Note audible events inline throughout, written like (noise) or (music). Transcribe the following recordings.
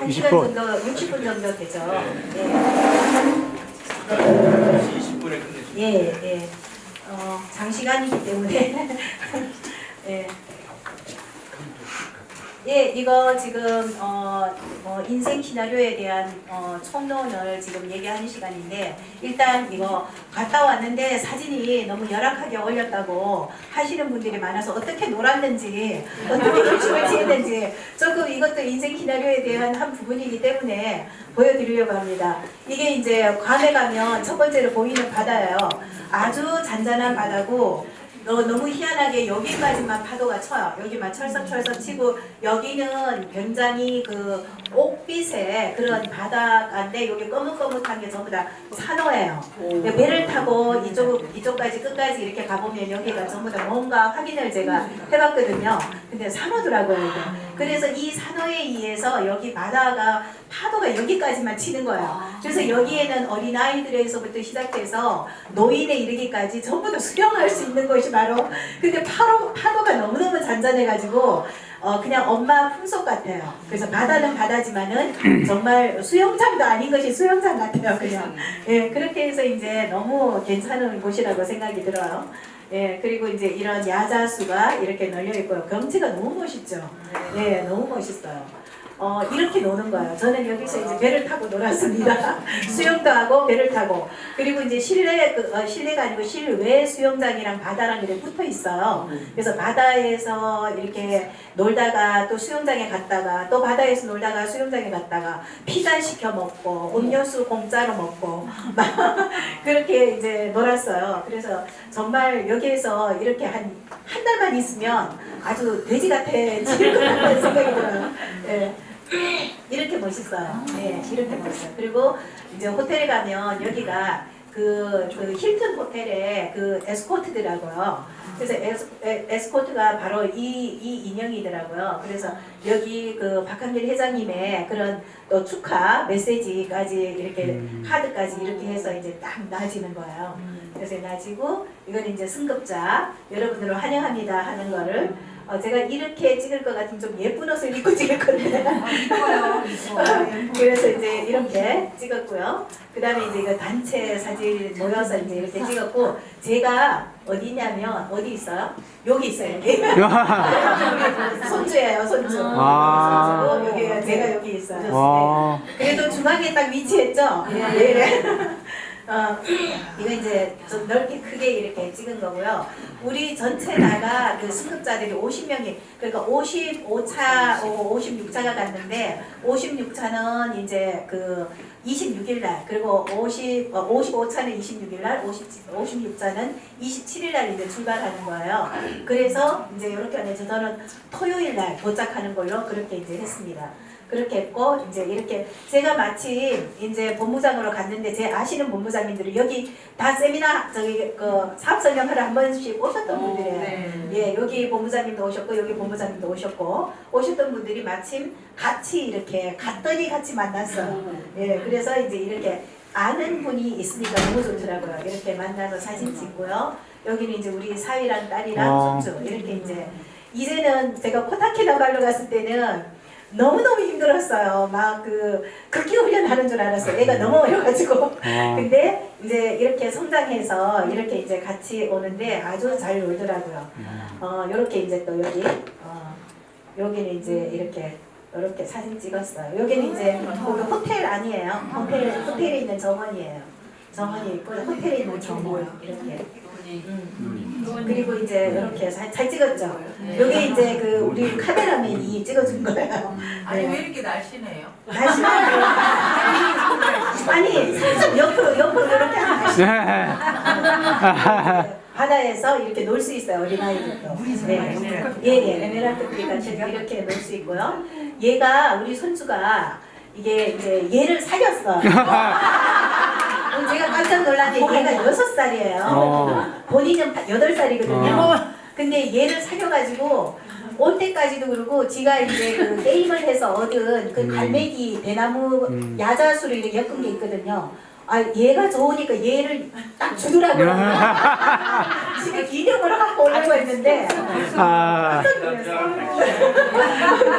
한 시간 20분. 정도, 60분 정도 되죠. 예. 20분에 끝내죠. 예, 예. 어, 장시간이기 때문에. (laughs) 예. 예, 이거 지금 어, 뭐 인생 시나리오에 대한 어, 총론을 지금 얘기하는 시간인데 일단 이거 갔다 왔는데 사진이 너무 열악하게 올렸다고 하시는 분들이 많아서 어떻게 놀았는지 어떻게 일주일 지냈는지 조금 이것도 인생 시나리오에 대한 한 부분이기 때문에 보여드리려고 합니다. 이게 이제 괌에 가면 첫 번째로 보이는 바다예요. 아주 잔잔한 바다고 너, 너무 희한하게 여기까지만 파도가 쳐요. 여기만 철썩철썩 치고 여기는 굉장히 그 옥빛의 그런 바다인데 여기 거뭇거뭇한 게 전부 다 산호예요. 배를 타고 이쪽 이쪽까지 끝까지 이렇게 가보면 여기가 전부 다 뭔가 확인을 제가 해봤거든요. 근데 산호더라고요. 이게. 그래서 이 산호에 의해서 여기 바다가 파도가 여기까지만 치는 거예요. 그래서 여기에는 어린 아이들에서부터 시작해서 노인에 이르기까지 전부 다 수영할 수 있는 곳이 바로 근데 파도, 파도가 너무너무 잔잔해가지고 어 그냥 엄마 풍속 같아요. 그래서 바다는 바다지만은 (clears throat) 정말 수영장도 아닌 것이 수영장 같아요. 그냥 예 그렇게 해서 이제 너무 괜찮은 곳이라고 생각이 들어요. 예 그리고 이제 이런 야자수가 이렇게 널려 있고요. 경치가 너무 멋있죠. 예 너무 멋있어요. 어, 이렇게 노는 거예요. 저는 여기서 이제 배를 타고 놀았습니다. (laughs) 수영도 하고 배를 타고. 그리고 이제 실내, 그, 어, 실내가 아니고 실외 수영장이랑 바다랑 이렇게 붙어 있어요. 그래서 바다에서 이렇게 놀다가 또 수영장에 갔다가 또 바다에서 놀다가 수영장에 갔다가 피자 시켜 먹고 음료수 공짜로 먹고 막 (laughs) 그렇게 이제 놀았어요. 그래서 정말 여기에서 이렇게 한, 한 달만 있으면 아주 돼지 같아 질 것 같다는 생각이 들어요. 예. (laughs) 이렇게 멋있어요. 네, 이렇게 멋있어요. 그리고 이제 호텔에 가면 여기가 그, 그 힐튼 호텔의 그 에스코트더라고요. 그래서 에스, 에, 에스코트가 바로 이, 이 인형이더라고요. 그래서 여기 그 박한길 회장님의 그런 또 축하 메시지까지 이렇게 카드까지 이렇게 해서 이제 딱 놔지는 거예요. 그래서 놔지고 이건 이제 승급자 여러분들을 환영합니다 하는 거를 어, 제가 이렇게 찍을 것 같으면 좀 예쁜 옷을 입고 찍을 건데 이뻐요, 이뻐. (laughs) 그래서 이제 이렇게 찍었고요. 그 다음에 이제 이거 단체 사진 모여서 이제 이렇게 찍었고 제가 어디냐면 어디 있어요? 여기 있어요. 여기. (laughs) 손주예요, 손주. 아. 손주고 여기 제가 여기 있어요. 와. 네. 그래도 중앙에 딱 위치했죠. 네. 어, 이거 이제 좀 넓게 크게 이렇게 찍은 거고요. 우리 전체 나가 그 승급자들이 50명이 그러니까 55차, 56차가 갔는데 56차는 이제 그 26일 날 그리고 50, 어, 55차는 26일 날, 50, 56차는 27일 날 이제 출발하는 거예요. 그래서 이제 이렇게 하면서 저는 토요일 날 도착하는 걸로 그렇게 이제 했습니다. 그렇게 했고 이제 이렇게 제가 마침 이제 본부장으로 갔는데 제 아시는 본부장님들이 여기 다 세미나 저기 그 사업 설명회를 한 번씩 오셨던 분들이에요. 네. 예, 여기 본부장님도 오셨고 여기 본부장님도 오셨고 오셨던 분들이 마침 같이 이렇게 갔더니 같이 만났어요. 예, 그래서 이제 이렇게 아는 분이 있으니까 너무 좋더라고요. 이렇게 만나서 사진 찍고요. 여기는 이제 우리 사위랑 딸이랑 와. 손주 이렇게 이제 이제는 제가 코타키나발루 갔을 때는 너무너무 힘들었어요. 막 그 극기 훈련하는 줄 알았어요. 애가 너무 어려가지고. 와. 근데 이제 이렇게 성장해서 이렇게 이제 같이 오는데 아주 잘 놀더라고요. 어, 요렇게 이제 또 여기, 어, 여기는 이제 이렇게, 이렇게 사진 찍었어요. 여기는 이제 거기 호텔 아니에요. 호텔, 호텔에 있는 정원이에요. 정원이 있고, 호텔에 있는 정원. 이렇게. 음. 그리고 이제 이렇게 잘, 잘 찍었죠. 여기 이제 그 우리 카메라맨이 찍어준 거예요. 아니 네. 왜 이렇게 날씬해요? 날씬하게. 아니, 살짝 옆으로, 옆으로 이렇게 하면 네. 바다에서 이렇게 놀 수 있어요 어린 아이들도 네. 예, 예, 에메랄드 빛 같이 이렇게 놀 수 있고요 얘가 우리 손주가 이게 이제 얘를 사귀었어요 제가 깜짝 놀란 게 얘가 여섯 살이에요 어. 본인은 다- 여덟 살이거든요 어. 근데 얘를 사귀어가지고 올 때까지도 그러고 지가 이제 그 게임을 해서 얻은 그 음. 갈매기 대나무 음. 야자수를 이렇게 엮은 게 있거든요 아 얘가 좋으니까 얘를 딱 주더라고요. 지금 기념을 하고 오려고 했는데 아,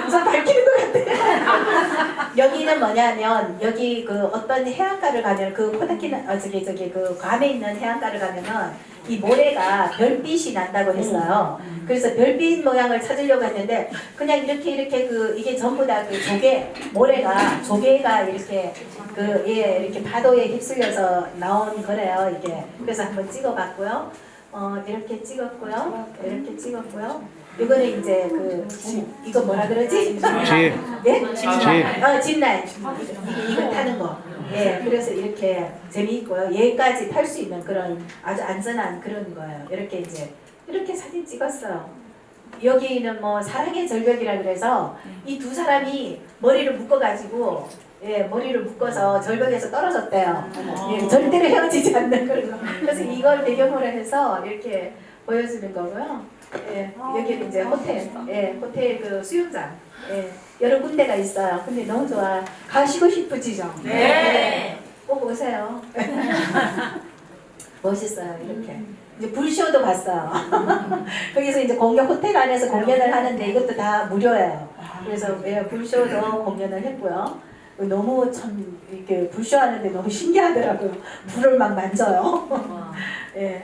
저 밝히는 것 같아. (laughs) 여기는 뭐냐면 여기 그 어떤 해안가를 가면 그 코타키나 어, 저기 저기 그 괌에 있는 해안가를 가면은 이 모래가 별빛이 난다고 했어요. 그래서 별빛 모양을 찾으려고 했는데 그냥 이렇게 이렇게 그 이게 전부 다 그 조개 모래가 조개가 이렇게 그 예 이렇게 파도에 휩쓸려서 나온 거래요 이게. 그래서 한번 찍어봤고요. 어 이렇게 찍었고요. 이렇게 찍었고요. 이거는 이제 그 이거 뭐라 그러지? 집, 네? 집. 어, 짚라인. 이게 이거 타는 거. 예, 그래서 이렇게 재미있고요. 얘까지 탈 수 있는 그런 아주 안전한 그런 거예요. 이렇게 이제 이렇게 사진 찍었어요. 여기는 뭐 사랑의 절벽이라 그래서 이 두 사람이 머리를 묶어가지고 예, 머리를 묶어서 절벽에서 떨어졌대요. 예, 절대로 헤어지지 않는 그런 거. 그래서 이걸 배경으로 해서 이렇게 보여주는 거고요. 예, 여기는 이제 호텔, 예, 호텔 그 수영장, 예, 여러 군데가 있어요. 근데 너무 좋아. 가시고 싶으시죠? 네. 꼭 오세요. (laughs) 멋있어요, 이렇게. 이제 불쇼도 봤어요. (laughs) 거기서 이제 공연 호텔 안에서 공연을 하는데 이것도 다 무료예요. 그래서 예, 불쇼도 공연을 했고요. 너무 참 이렇게 불쇼 하는데 너무 신기하더라고요. 불을 막 만져요. (laughs) 예.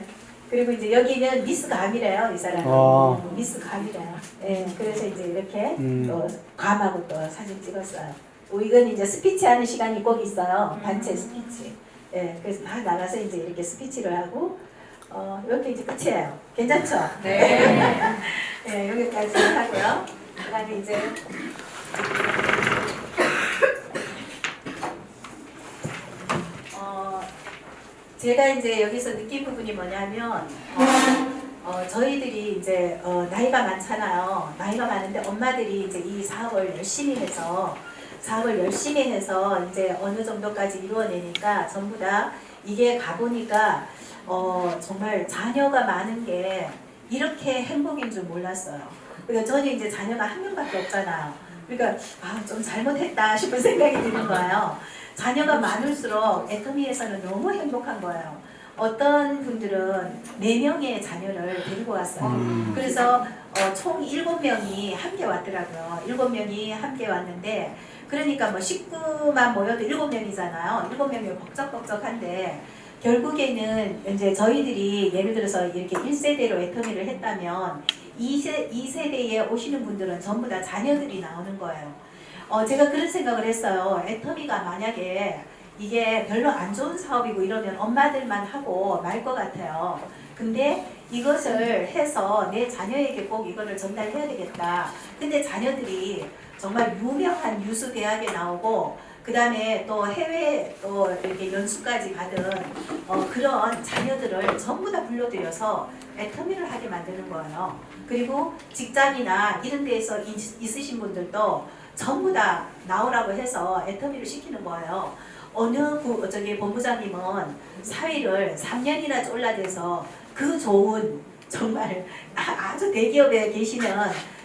그리고 이제 여기는 미스 감이래요, 이 사람이. 어. 미스 감이래요. 예. 그래서 이제 이렇게 음. 또 감하고 또 사진 찍었어요. 어, 이건 이제 스피치 하는 시간이 꼭 있어요. 단체 스피치. 예. 그래서 다 나가서 이제 이렇게 스피치를 하고 어, 이렇게 이제 끝이에요. 괜찮죠? 네. (laughs) 예, 여기까지 하고요. 그 다음에 이제 어, 제가 이제 여기서 느낀 부분이 뭐냐면 어, 어, 저희들이 이제 어, 나이가 많잖아요. 나이가 많은데 엄마들이 이제 이 사업을 열심히 해서 사업을 열심히 해서 이제 어느 정도까지 이루어내니까 전부 다 이게 가보니까 어, 정말 자녀가 많은 게 이렇게 행복인 줄 몰랐어요. 그러니까 저는 이제 자녀가 한 명밖에 없잖아요. 그러니까 아, 좀 잘못했다 싶은 생각이 드는 거예요. 자녀가 많을수록 애터미에서는 너무 행복한 거예요. 어떤 분들은 네 명의 자녀를 데리고 왔어요. 음. 그래서 어, 총 일곱 명이 함께 왔더라고요. 일곱 명이 함께 왔는데 그러니까 뭐 식구만 모여도 일곱 명이잖아요. 일곱 명이 벅적벅적한데 결국에는 이제 저희들이 예를 들어서 이렇게 1세대로 애터미를 했다면 2세, 2세대에 오시는 분들은 전부 다 자녀들이 나오는 거예요. 어, 제가 그런 생각을 했어요. 애터미가 만약에 이게 별로 안 좋은 사업이고 이러면 엄마들만 하고 말 것 같아요. 근데 이것을 해서 내 자녀에게 꼭 이거를 전달해야 되겠다. 근데 자녀들이 정말 유명한 유수 대학에 나오고 그 다음에 또 해외 또 이렇게 연수까지 받은 어, 그런 자녀들을 전부 다 불러들여서 애터미를 하게 만드는 거예요. 그리고 직장이나 이런 데에서 있- 있으신 분들도 전부 다 나오라고 해서 애터미를 시키는 거예요. 어느 부, 저기 본부장님은 사위를 3년이나 쫄라대서 그 좋은 정말 아- (laughs) 아주 대기업에 계시는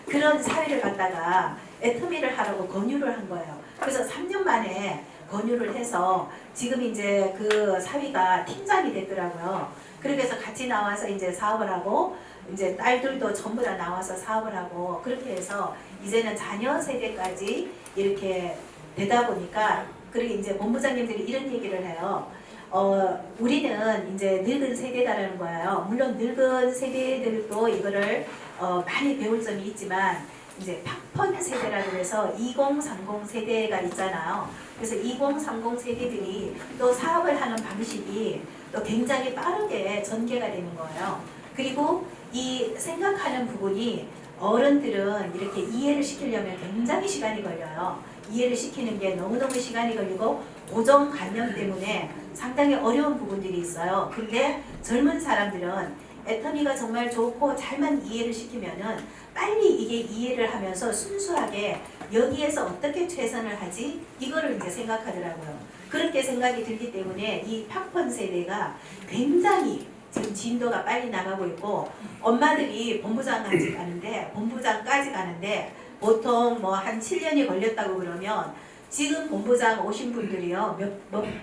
그런 사위를 갖다가 애터미를 하라고 권유를 한 거예요. 그래서 3년 만에 권유를 해서 지금 이제 그 사위가 팀장이 됐더라고요. 그렇게 해서 같이 나와서 이제 사업을 하고 이제 딸들도 전부 다 나와서 사업을 하고 그렇게 해서 이제는 자녀 세대까지 이렇게 되다 보니까 그리고 이제 본부장님들이 이런 얘기를 해요. 어, 우리는 이제 늙은 세대다라는 거예요. 물론 늙은 세대들도 이거를 어, 많이 배울 점이 있지만 이제 팍펀 세대라고 해서 2030 세대가 있잖아요. 그래서 2030 세대들이 또 사업을 하는 방식이 또 굉장히 빠르게 전개가 되는 거예요. 그리고 이 생각하는 부분이 어른들은 이렇게 이해를 시키려면 굉장히 시간이 걸려요. 이해를 시키는 게 너무너무 시간이 걸리고 고정관념 때문에 상당히 어려운 부분들이 있어요. 근데 젊은 사람들은 애터미가 정말 좋고 잘만 이해를 시키면은 빨리 이게 이해를 하면서 순수하게 여기에서 어떻게 최선을 하지 이거를 이제 생각하더라고요. 그렇게 생각이 들기 때문에 이 팍펀 세대가 굉장히 지금 진도가 빨리 나가고 있고 엄마들이 본부장까지 (clears throat) 가는데 본부장까지 가는데 보통 뭐 한 7년이 걸렸다고 그러면 지금 본부장 오신 분들이요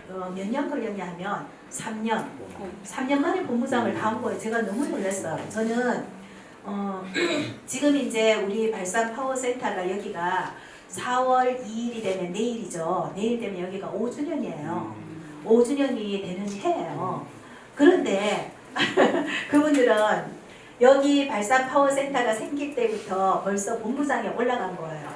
몇몇년 걸렸냐 하면 3년 3년 만에 본부장을 다한 거예요. 제가 너무 놀랐어요. 저는 어, (clears throat) 지금 이제 우리 발산 파워센터가 여기가 4월 2일이 되면 내일이죠. 내일 되면 여기가 5주년이에요. 5주년이 되는 해예요. 그런데 (laughs) 그분들은 여기 발산 파워 센터가 생길 때부터 벌써 본부장에 올라간 거예요.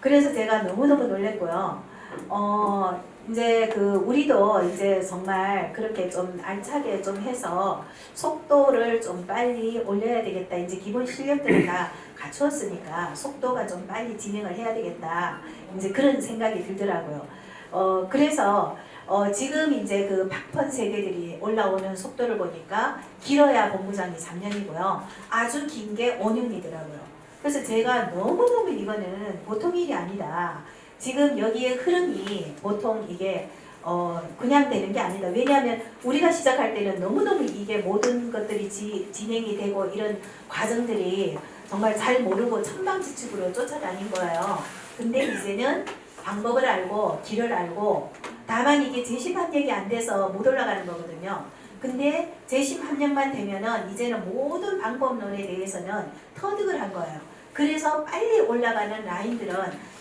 그래서 제가 너무너무 놀랬고요. 어, 이제 그 우리도 이제 정말 그렇게 좀 알차게 좀 해서 속도를 좀 빨리 올려야 되겠다. 이제 기본 실력들을 다 갖추었으니까 속도가 좀 빨리 진행을 해야 되겠다. 이제 그런 생각이 들더라고요. 어, 그래서 어, 지금 이제 그 박펀 세대들이 올라오는 속도를 보니까 길어야 본부장이 3년이고요. 아주 긴 게 5년이더라고요. 그래서 제가 너무너무 이거는 보통 일이 아니다. 지금 여기에 흐름이 보통 이게 어 그냥 되는 게 아니다. 왜냐하면 우리가 시작할 때는 너무너무 이게 모든 것들이 지, 진행이 되고 이런 과정들이 정말 잘 모르고 천방지축으로 쫓아다닌 거예요. 근데 이제는 방법을 알고 길을 알고 다만 이게 재심 합력이 안 돼서 못 올라가는 거거든요. 근데 재심 합력만 되면은 이제는 모든 방법론에 대해서는 터득을 한 거예요. 그래서 빨리 올라가는 라인들은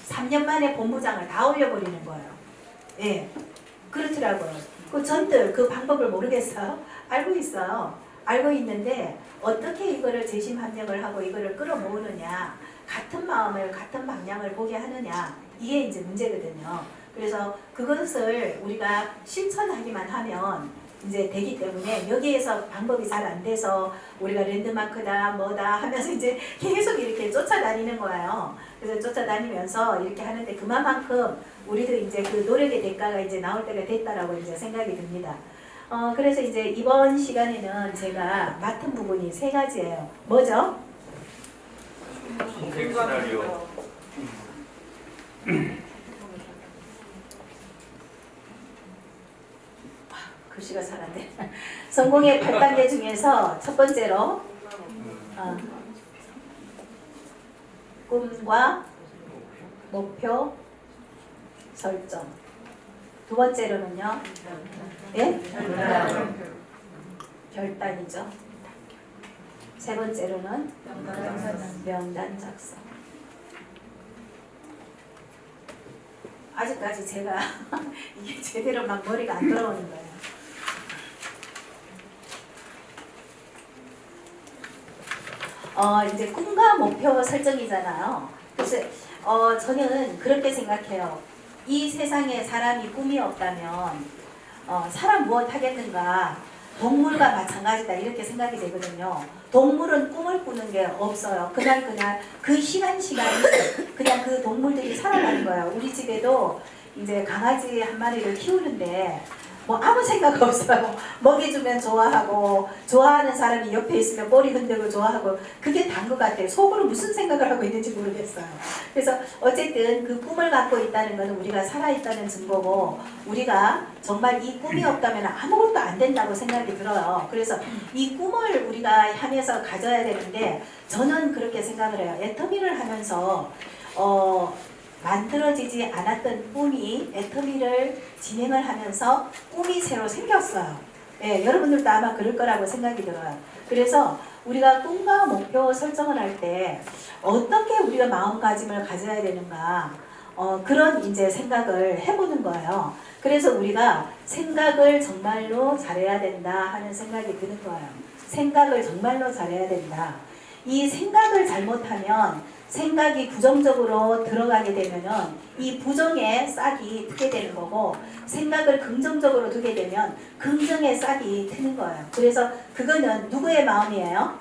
3년 만에 본부장을 다 올려버리는 거예요. 예. 그렇더라고요. 그 전들 그 방법을 모르겠어요. (laughs) 알고 있어요. 알고 있는데 어떻게 이거를 재심 합력을 하고 이거를 끌어모으느냐, 같은 마음을 같은 방향을 보게 하느냐 이게 이제 문제거든요. 그래서 그것을 우리가 실천하기만 하면 이제 되기 때문에 여기에서 방법이 잘 안 돼서 우리가 랜드마크다 뭐다 하면서 이제 계속 이렇게 쫓아다니는 거예요. 그래서 쫓아다니면서 이렇게 하는데 그만큼 우리도 이제 그 노력의 대가가 이제 나올 때가 됐다라고 이제 생각이 듭니다. 어 그래서 이제 이번 시간에는 제가 맡은 부분이 세 가지예요. 뭐죠? 선택 시나리오. 글씨가 잘 안 돼. 성공의 8단계 중에서 첫 번째로 어, 꿈과 목표 설정. 두 번째로는요. 예? 결단이죠. 세 번째로는 명단 작성. 아직까지 제가 (laughs) 이게 제대로 막 머리가 안 들어오는 거예요. 어, 이제 꿈과 목표 설정이잖아요. 그래서 어, 저는 그렇게 생각해요. 이 세상에 사람이 꿈이 없다면 어, 사람 무엇 하겠는가? 동물과 마찬가지다 이렇게 생각이 되거든요. 동물은 꿈을 꾸는 게 없어요. 그날 그날 그 시간 시간이 그냥 그 동물들이 살아가는 거예요. 우리 집에도 이제 강아지 한 마리를 키우는데 뭐 아무 생각 없어요. 먹여주면 좋아하고 좋아하는 사람이 옆에 있으면 꼬리 흔들고 좋아하고 그게 단 것 같아요. 속으로 무슨 생각을 하고 있는지 모르겠어요. 그래서 어쨌든 그 꿈을 갖고 있다는 것은 우리가 살아있다는 증거고 우리가 정말 이 꿈이 없다면 아무것도 안 된다고 생각이 들어요. 그래서 이 꿈을 우리가 향해서 가져야 되는데 저는 그렇게 생각을 해요. 애터미를 하면서 어, 만들어지지 않았던 꿈이 애터미를 진행을 하면서 꿈이 새로 생겼어요. 예, 여러분들도 아마 그럴 거라고 생각이 들어요. 그래서 우리가 꿈과 목표 설정을 할 때 어떻게 우리가 마음가짐을 가져야 되는가 어, 그런 이제 생각을 해보는 거예요. 그래서 우리가 생각을 정말로 잘해야 된다 하는 생각이 드는 거예요. 생각을 정말로 잘해야 된다. 이 생각을 잘못하면 생각이 부정적으로 들어가게 되면은 이 부정의 싹이 트게 되는 거고 생각을 긍정적으로 두게 되면 긍정의 싹이 트는 거예요. 그래서 그거는 누구의 마음이에요?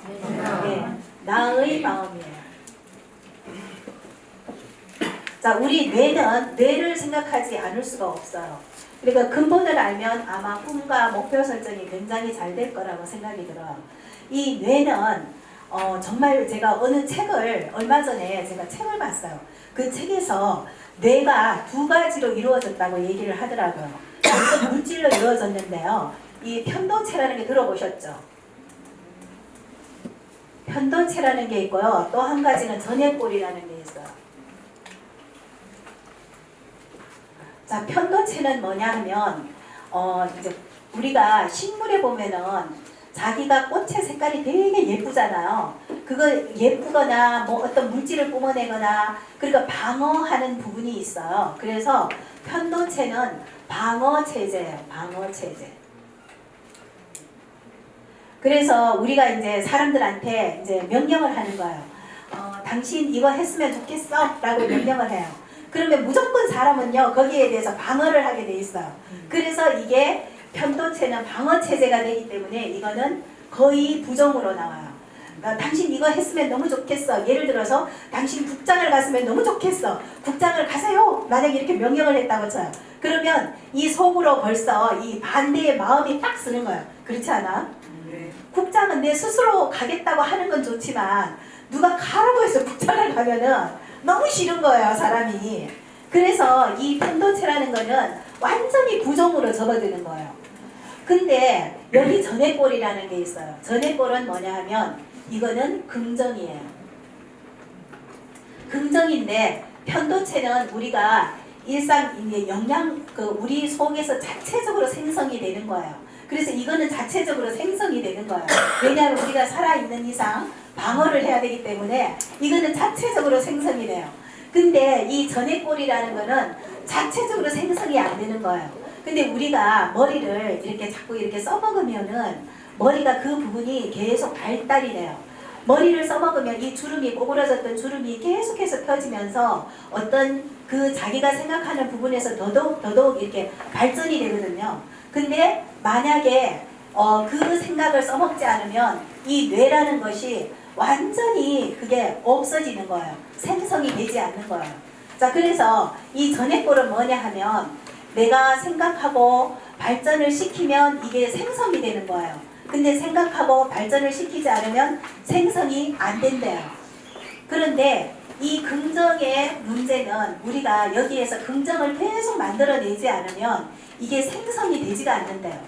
네, 나의 마음이에요. 자, 우리 뇌는 뇌를 생각하지 않을 수가 없어요. 그러니까 근본을 알면 아마 꿈과 목표 설정이 굉장히 잘 될 거라고 생각이 들어요. 이 뇌는 어, 정말 제가 어느 책을 얼마 전에 제가 책을 봤어요. 그 책에서 뇌가 두 가지로 이루어졌다고 얘기를 하더라고요. 우선 물질로 이루어졌는데요. 이 편도체라는 게 들어보셨죠? 편도체라는 게 있고요. 또 한 가지는 전해골이라는 게 있어요. 자, 편도체는 뭐냐 하면 어 이제 우리가 식물에 보면은 자기가 꽃의 색깔이 되게 예쁘잖아요. 그거 예쁘거나 뭐 어떤 물질을 뿜어내거나 그러니까 방어하는 부분이 있어요. 그래서 편도체는 방어 체제예요. 방어 체제. 그래서 우리가 이제 사람들한테 이제 명령을 하는 거예요. 어, 당신 이거 했으면 좋겠어? 라고 명령을 해요. 그러면 무조건 사람은요, 거기에 대해서 방어를 하게 돼 있어요. 그래서 이게 편도체는 방어 체제가 되기 때문에 이거는 거의 부정으로 나와요. 그러니까 당신 이거 했으면 너무 좋겠어. 예를 들어서 당신 국장을 갔으면 너무 좋겠어. 국장을 가세요. 만약 이렇게 명령을 했다고 쳐요. 그러면 이 속으로 벌써 이 반대의 마음이 딱 쓰는 거예요. 그렇지 않아? 국장은 내 스스로 가겠다고 하는 건 좋지만 누가 가라고 해서 국장을 가면은 너무 싫은 거예요 사람이 그래서 이 편도체라는 거는 완전히 부정으로 접어드는 거예요 근데 여기 전해골이라는 게 있어요 전해골은 뭐냐 하면 이거는 긍정이에요 긍정인데 편도체는 우리가 일상 영양 그 우리 속에서 자체적으로 생성이 되는 거예요. 그래서 이거는 자체적으로 생성이 되는 거예요. 왜냐하면 우리가 살아있는 이상 방어를 해야 되기 때문에 이거는 자체적으로 생성이 돼요. 근데 이 전해골이라는 거는 자체적으로 생성이 안 되는 거예요. 근데 우리가 머리를 이렇게 자꾸 이렇게 써먹으면은 머리가 그 부분이 계속 발달이 돼요. 머리를 써먹으면 이 주름이 꼬부러졌던 주름이 계속해서 펴지면서 어떤 그 자기가 생각하는 부분에서 더더욱 더더욱 이렇게 발전이 되거든요. 근데 만약에 어, 그 생각을 써먹지 않으면 이 뇌라는 것이 완전히 그게 없어지는 거예요. 생성이 되지 않는 거예요. 자, 그래서 이 전해골은 뭐냐 하면 내가 생각하고 발전을 시키면 이게 생성이 되는 거예요. 근데 생각하고 발전을 시키지 않으면 생성이 안 된대요. 그런데 이 긍정의 문제는 우리가 여기에서 긍정을 계속 만들어내지 않으면 이게 생성이 되지가 않는데요.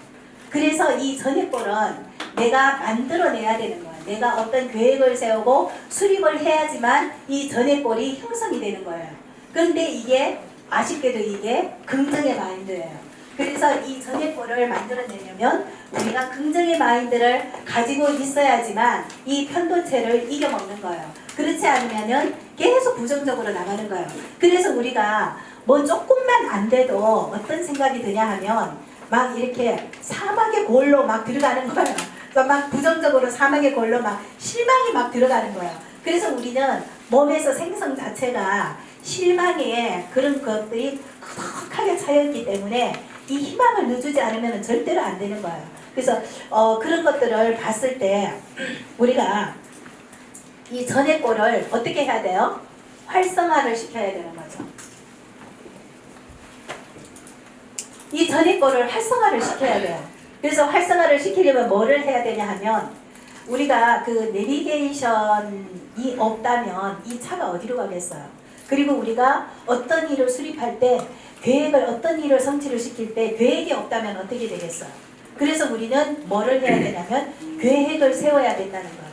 그래서 이 전해골은 내가 만들어내야 되는 거예요. 내가 어떤 계획을 세우고 수립을 해야지만 이 전해골이 형성이 되는 거예요. 그런데 이게 아쉽게도 이게 긍정의 마인드예요. 그래서 이 전해골을 만들어내려면 우리가 긍정의 마인드를 가지고 있어야지만 이 편도체를 이겨먹는 거예요. 그렇지 않으면은 계속 부정적으로 나가는 거예요. 그래서 우리가 뭐 조금만 안 돼도 어떤 생각이 드냐 하면 막 이렇게 사막의 골로 막 들어가는 거예요. 막 부정적으로 사막의 골로 막 실망이 막 들어가는 거예요. 그래서 우리는 몸에서 생성 자체가 실망에 그런 것들이 크게 차였기 때문에 이 희망을 넣어주지 않으면 절대로 안 되는 거예요. 그래서 어, 그런 것들을 봤을 때 우리가 이 전해골을 어떻게 해야 돼요? 활성화를 시켜야 되는 거죠. 이 전해골을 활성화를 시켜야 돼요. 그래서 활성화를 시키려면 뭐를 해야 되냐 하면 우리가 그 내비게이션이 없다면 이 차가 어디로 가겠어요? 그리고 우리가 어떤 일을 수립할 때 계획을 어떤 일을 성취를 시킬 때 계획이 없다면 어떻게 되겠어요? 그래서 우리는 뭐를 해야 되냐면 계획을 세워야 된다는 거예요.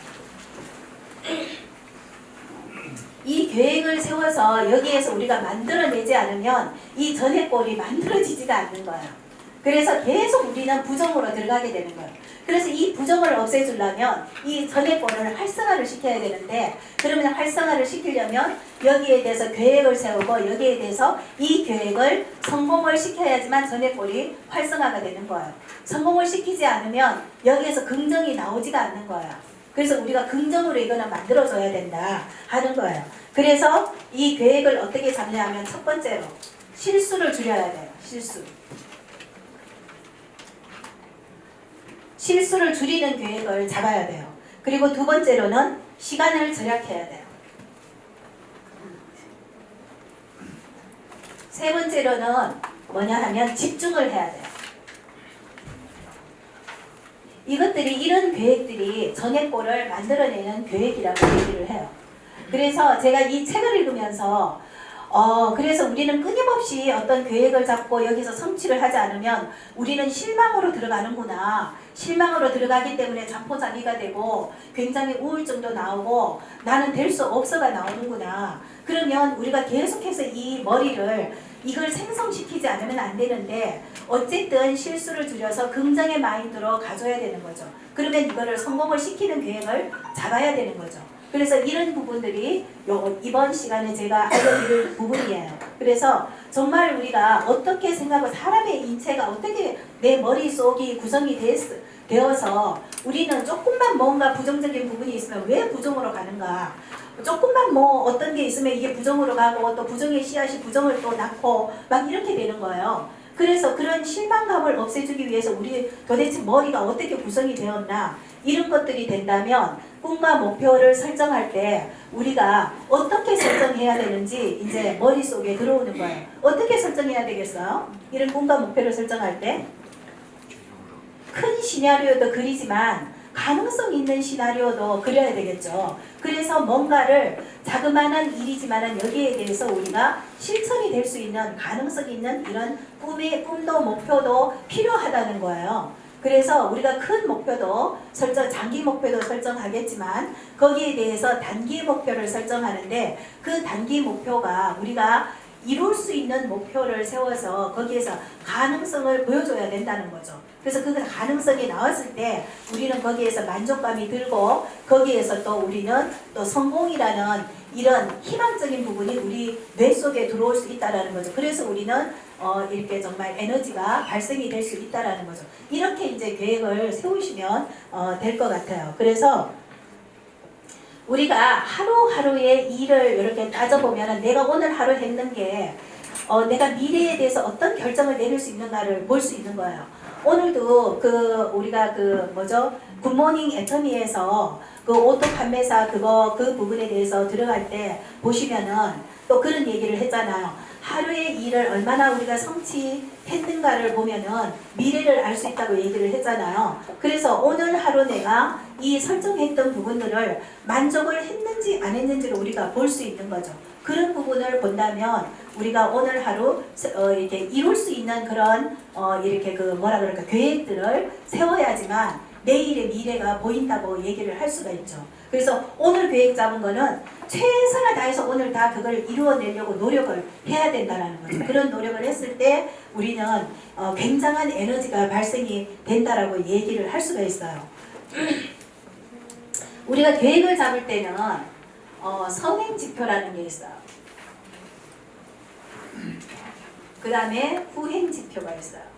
이 계획을 세워서 여기에서 우리가 만들어내지 않으면 이 전해골이 만들어지지가 않는 거예요. 그래서 계속 우리는 부정으로 들어가게 되는 거예요. 그래서 이 부정을 없애주려면 이 전해골을 활성화를 시켜야 되는데 그러면 활성화를 시키려면 여기에 대해서 계획을 세우고 여기에 대해서 이 계획을 성공을 시켜야지만 전해골이 활성화가 되는 거예요. 성공을 시키지 않으면 여기에서 긍정이 나오지가 않는 거예요. 그래서 우리가 긍정으로 이거는 만들어줘야 된다 하는 거예요. 그래서 이 계획을 어떻게 잡냐면 첫 번째로 실수를 줄여야 돼요. 실수. 실수를 줄이는 계획을 잡아야 돼요. 그리고 두 번째로는 시간을 절약해야 돼요. 세 번째로는 뭐냐 하면 집중을 해야 돼요. 이것들이 이런 계획들이 전액골을 만들어내는 계획이라고 얘기를 해요. 그래서 제가 이 책을 읽으면서 어, 그래서 우리는 끊임없이 어떤 계획을 잡고 여기서 성취를 하지 않으면 우리는 실망으로 들어가는구나. 실망으로 들어가기 때문에 자포자기가 되고 굉장히 우울증도 나오고 나는 될 수 없어가 나오는구나. 그러면 우리가 계속해서 이 머리를 이걸 생성시키지 않으면 안 되는데 어쨌든 실수를 줄여서 긍정의 마인드로 가져야 되는 거죠. 그러면 이거를 성공을 시키는 계획을 잡아야 되는 거죠. 그래서 이런 부분들이 요 이번 시간에 제가 알려드릴 (laughs) 부분이에요. 그래서 정말 우리가 어떻게 생각하고 사람의 인체가 어떻게 내 머릿속이 구성이 됐, 되어서 우리는 조금만 뭔가 부정적인 부분이 있으면 왜 부정으로 가는가 조금만 뭐 어떤 게 있으면 이게 부정으로 가고 또 부정의 씨앗이 부정을 또 낳고 막 이렇게 되는 거예요. 그래서 그런 실망감을 없애주기 위해서 우리 도대체 머리가 어떻게 구성이 되었나 이런 것들이 된다면 꿈과 목표를 설정할 때 우리가 어떻게 설정해야 되는지 이제 머릿속에 들어오는 거예요. 어떻게 설정해야 되겠어요? 이런 꿈과 목표를 설정할 때 큰 시나리오도 그리지만 가능성 있는 시나리오도 그려야 되겠죠. 그래서 뭔가를 자그마한 일이지만은 여기에 대해서 우리가 실천이 될 수 있는 가능성 있는 이런 꿈의 꿈도 목표도 필요하다는 거예요. 그래서 우리가 큰 목표도 설정, 장기 목표도 설정하겠지만 거기에 대해서 단기 목표를 설정하는데 그 단기 목표가 우리가 이룰 수 있는 목표를 세워서 거기에서 가능성을 보여줘야 된다는 거죠. 그래서 그 가능성이 나왔을 때 우리는 거기에서 만족감이 들고 거기에서 또 우리는 또 성공이라는 이런 희망적인 부분이 우리 뇌 속에 들어올 수 있다라는 거죠. 그래서 우리는 어 이렇게 정말 에너지가 발생이 될 수 있다라는 거죠. 이렇게 이제 계획을 세우시면 어 될 것 같아요. 그래서 우리가 하루하루의 일을 이렇게 따져보면 내가 오늘 하루 했는 게 어, 내가 미래에 대해서 어떤 결정을 내릴 수 있는가를 볼 수 있는 거예요. 오늘도 그 우리가 그 뭐죠? 굿모닝 애터미에서 그 오토 판매사 그거 그 부분에 대해서 들어갈 때 보시면은 또 그런 얘기를 했잖아요. 하루의 일을 얼마나 우리가 성취했는가를 보면은 미래를 알 수 있다고 얘기를 했잖아요. 그래서 오늘 하루 내가 이 설정했던 부분들을 만족을 했는지 안 했는지를 우리가 볼 수 있는 거죠. 그런 부분을 본다면 우리가 오늘 하루 어, 이렇게 이룰 수 있는 그런 어, 이렇게 그 뭐라 그럴까 계획들을 세워야지만 내일의 미래가 보인다고 얘기를 할 수가 있죠. 그래서 오늘 계획 잡은 거는 최선을 다해서 오늘 다 그걸 이루어내려고 노력을 해야 된다는 거죠. (clears throat) 그런 노력을 했을 때 우리는 어, 굉장한 에너지가 발생이 된다라고 얘기를 할 수가 있어요. (clears throat) 우리가 계획을 잡을 때는 어, 선행 지표라는 게 있어요. (clears throat) 그 다음에 후행 지표가 있어요.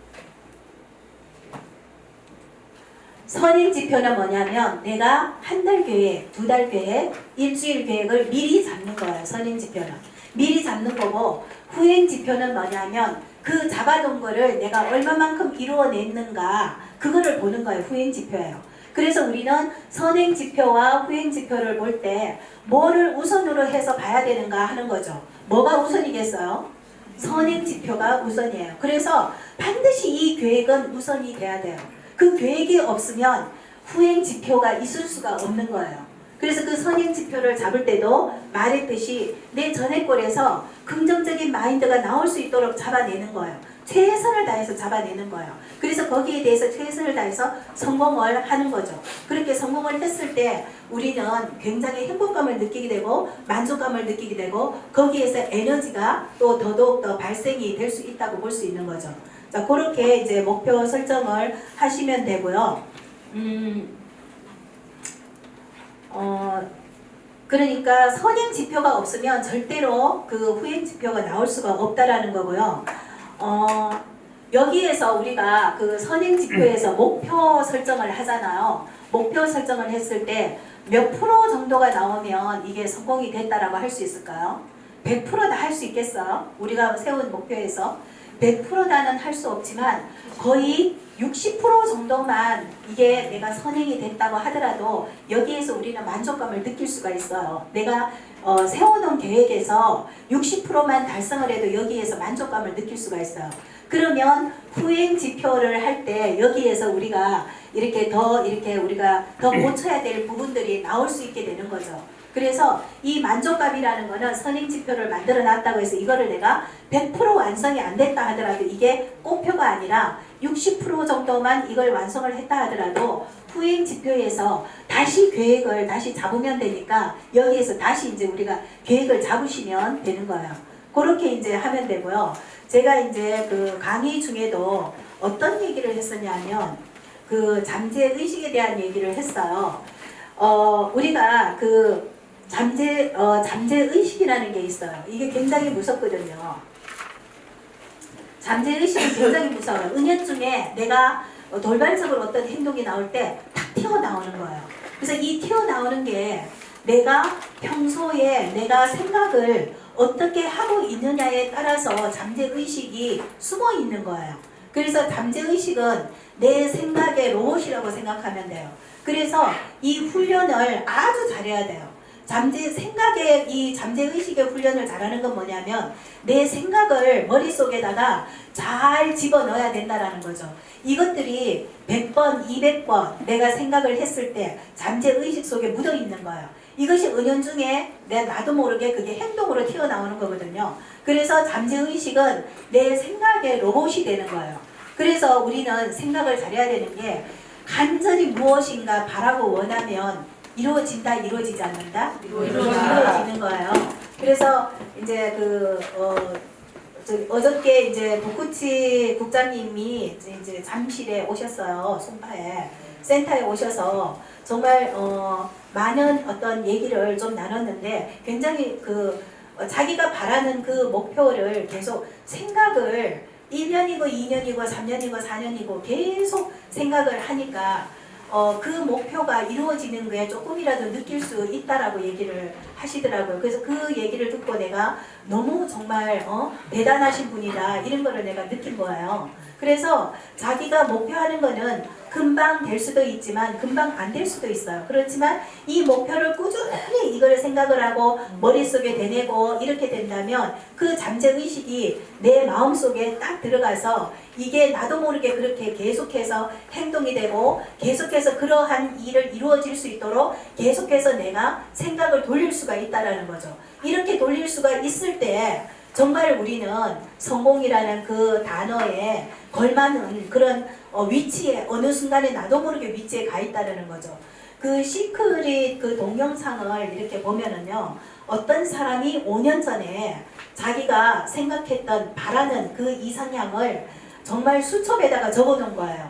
선행 지표는 뭐냐면 내가 한 달 계획, 두 달 계획, 일주일 계획을 미리 잡는 거예요. 선행 지표는. 미리 잡는 거고 후행 지표는 뭐냐면 그 잡아둔 거를 내가 얼마만큼 이루어냈는가 그거를 보는 거예요. 후행 지표예요. 그래서 우리는 선행 지표와 후행 지표를 볼 때 뭐를 우선으로 해서 봐야 되는가 하는 거죠. 뭐가 우선이겠어요? 선행 지표가 우선이에요. 그래서 반드시 이 계획은 우선이 돼야 돼요. 그 계획이 없으면 후행 지표가 있을 수가 없는 거예요. 그래서 그 선행 지표를 잡을 때도 말했듯이 내 전액골에서 긍정적인 마인드가 나올 수 있도록 잡아내는 거예요. 최선을 다해서 잡아내는 거예요. 그래서 거기에 대해서 최선을 다해서 성공을 하는 거죠. 그렇게 성공을 했을 때 우리는 굉장히 행복감을 느끼게 되고 만족감을 느끼게 되고 거기에서 에너지가 또 더더욱 더 발생이 될 수 있다고 볼 수 있는 거죠. 자, 그렇게 이제 목표 설정을 하시면 되고요. 음, 어, 그러니까 선행 지표가 없으면 절대로 그 후행 지표가 나올 수가 없다라는 거고요. 어, 여기에서 우리가 그 선행 지표에서 (clears throat) 목표 설정을 하잖아요. 목표 설정을 했을 때 몇 프로 정도가 나오면 이게 성공이 됐다라고 할 수 있을까요? 100%다 할 수 있겠어요? 우리가 세운 목표에서 100%다는 할 수 없지만 거의 60% 정도만 이게 내가 선행이 됐다고 하더라도 여기에서 우리는 만족감을 느낄 수가 있어요. 내가 어, 세워놓은 계획에서 60%만 달성을 해도 여기에서 만족감을 느낄 수가 있어요. 그러면 후행 지표를 할 때 여기에서 우리가 이렇게 더 이렇게 우리가 더 고쳐야 될 부분들이 나올 수 있게 되는 거죠. 그래서 이 만족감이라는 거는 선행 지표를 만들어 놨다고 해서 이거를 내가 100% 완성이 안 됐다 하더라도 이게 꼭표가 아니라 60% 정도만 이걸 완성을 했다 하더라도 후행 지표에서 다시 계획을 다시 잡으면 되니까 여기에서 다시 이제 우리가 계획을 잡으시면 되는 거예요. 그렇게 이제 하면 되고요. 제가 이제 그 강의 중에도 어떤 얘기를 했었냐면 그 잠재 의식에 대한 얘기를 했어요. 어, 우리가 그 잠재 어, 잠재 의식이라는 게 있어요. 이게 굉장히 무섭거든요. 잠재 의식은 굉장히 무서워요. 은연중에 내가 어, 돌발적으로 어떤 행동이 나올 때 탁 튀어나오는 거예요. 그래서 이 튀어나오는 게 내가 평소에 내가 생각을 어떻게 하고 있느냐에 따라서 잠재 의식이 숨어 있는 거예요. 그래서 잠재 의식은 내 생각의 로봇이라고 생각하면 돼요. 그래서 이 훈련을 아주 잘해야 돼요. 잠재 생각의 이 잠재 의식의 훈련을 잘하는 건 뭐냐면 내 생각을 머릿속에다가 잘 집어넣어야 된다라는 거죠. 이것들이 100번, 200번 내가 생각을 했을 때 잠재 의식 속에 묻어 있는 거예요. 이것이 은연 중에 내 나도 모르게 그게 행동으로 튀어나오는 거거든요. 그래서 잠재 의식은 내 생각의 로봇이 되는 거예요. 그래서 우리는 생각을 잘해야 되는 게 간절히 무엇인가 바라고 원하면 이루어진다, 이루어지지 않는다? 이루어지는 거예요. 그래서 이제 그 어, 어저께 이제 북구치 국장님이 이제 잠실에 오셨어요. 송파에 센터에 오셔서 정말 어, 많은 어떤 얘기를 좀 나눴는데 굉장히 그 어, 자기가 바라는 그 목표를 계속 생각을 1년이고 2년이고 3년이고 4년이고 계속 생각을 하니까 어, 그 목표가 이루어지는 거에 조금이라도 느낄 수 있다라고 얘기를 하시더라고요. 그래서 그 얘기를 듣고 내가 너무 정말 어, 대단하신 분이다 이런 거를 내가 느낀 거예요. 그래서 자기가 목표하는 거는 금방 될 수도 있지만 금방 안 될 수도 있어요. 그렇지만 이 목표를 꾸준히 이걸 생각을 하고 머릿속에 대내고 이렇게 된다면 그 잠재 의식이 내 마음속에 딱 들어가서 이게 나도 모르게 그렇게 계속해서 행동이 되고 계속해서 그러한 일을 이루어질 수 있도록 계속해서 내가 생각을 돌릴 수가 있다라는 거죠. 이렇게 돌릴 수가 있을 때 정말 우리는 성공이라는 그 단어에 걸맞는 그런 어, 위치에 어느 순간에 나도 모르게 위치에 가 있다는 거죠. 그 시크릿 그 동영상을 이렇게 보면은요 어떤 사람이 5년 전에 자기가 생각했던 바라는 그 이상향을 정말 수첩에다가 적어 놓은 거예요.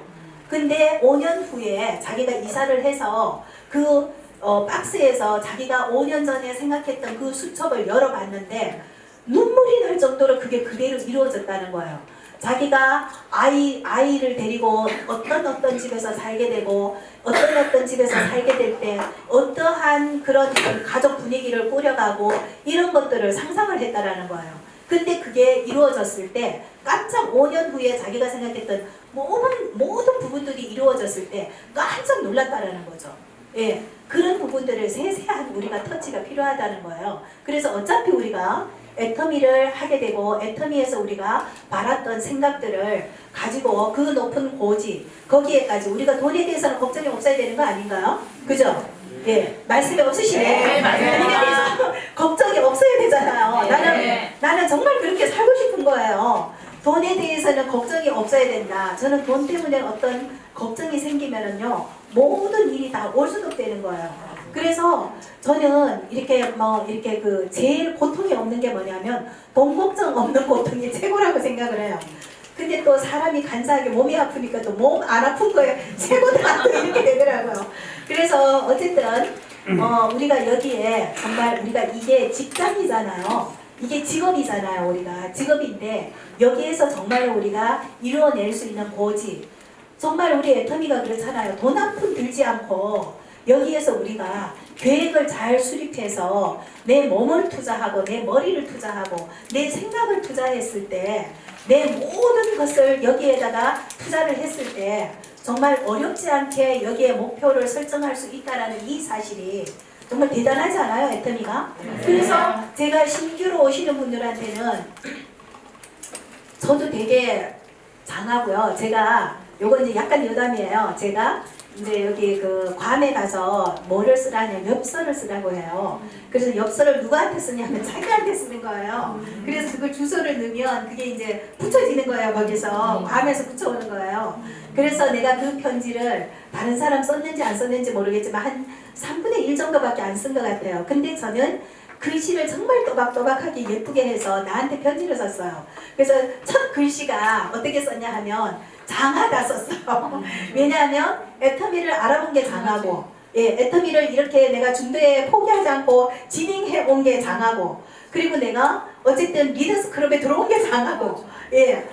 근데 5년 후에 자기가 이사를 해서 그 어, 박스에서 자기가 5년 전에 생각했던 그 수첩을 열어봤는데 눈물이 날 정도로 그게 그대로 이루어졌다는 거예요. 자기가 아이 아이를 데리고 어떤 어떤 집에서 살게 되고 어떤 어떤 집에서 살게 될 때 어떠한 그런 가족 분위기를 꾸려가고 이런 것들을 상상을 했다라는 거예요. 근데 그게 이루어졌을 때 깜짝 5년 후에 자기가 생각했던 모든 모든 부분들이 이루어졌을 때 깜짝 놀랐다라는 거죠. 예, 그런 부분들을 세세한 우리가 터치가 필요하다는 거예요. 그래서 어차피 우리가 애터미를 하게 되고 애터미에서 우리가 바랐던 생각들을 가지고 그 높은 고지 거기에까지 우리가 돈에 대해서는 걱정이 없어야 되는 거 아닌가요? 그죠? 예, 말씀이 없으시네. 네, 맞아요. 돈에 대해서 걱정이 없어야 되잖아요. 네. 나는 나는 정말 그렇게 살고 싶은 거예요. 돈에 대해서는 걱정이 없어야 된다. 저는 돈 때문에 어떤 걱정이 생기면은요 모든 일이 다 올수록되는 거예요. 그래서 저는 이렇게 뭐 이렇게 그 제일 고통이 없는 게 뭐냐면 돈 걱정 없는 고통이 최고라고 생각을 해요. 근데 또 사람이 간사하게 몸이 아프니까 또 몸 안 아픈 거에 최고다 또 이렇게 되더라고요. 그래서 어쨌든 어 우리가 여기에 정말 우리가 이게 직장이잖아요. 이게 직업이잖아요. 우리가 직업인데 여기에서 정말 우리가 이루어낼 수 있는 고지 정말 우리 애터미가 그렇잖아요. 돈 한 푼 들지 않고 여기에서 우리가 계획을 잘 수립해서 내 몸을 투자하고 내 머리를 투자하고 내 생각을 투자했을 때 내 모든 것을 여기에다가 투자를 했을 때 정말 어렵지 않게 여기에 목표를 설정할 수 있다라는 이 사실이 정말 대단하지 않아요, 애터미가? 그래서 제가 신규로 오시는 분들한테는 저도 되게 장하고요. 제가 요건 이제 약간 여담이에요. 제가 이제 여기 그 괌에 가서 뭐를 쓰라냐 엽서를 쓰라고 해요. 그래서 엽서를 누구한테 쓰냐면 자기한테 쓰는 거예요. 그래서 그걸 주소를 넣으면 그게 이제 붙여지는 거예요. 거기서 괌에서 붙여오는 거예요. 그래서 내가 그 편지를 다른 사람 썼는지 안 썼는지 모르겠지만 한 3분의 1 정도밖에 안 쓴 것 같아요. 근데 저는 글씨를 정말 또박또박하게 예쁘게 해서 나한테 편지를 썼어요. 그래서 첫 글씨가 어떻게 썼냐 하면 장하다 썼어요. 왜냐하면 애터미를 알아본 게 장하고 예, 애터미를 이렇게 내가 중도에 포기하지 않고 진행해 온 게 장하고 그리고 내가 어쨌든 리더스 클럽에 들어온 게 장하고 예,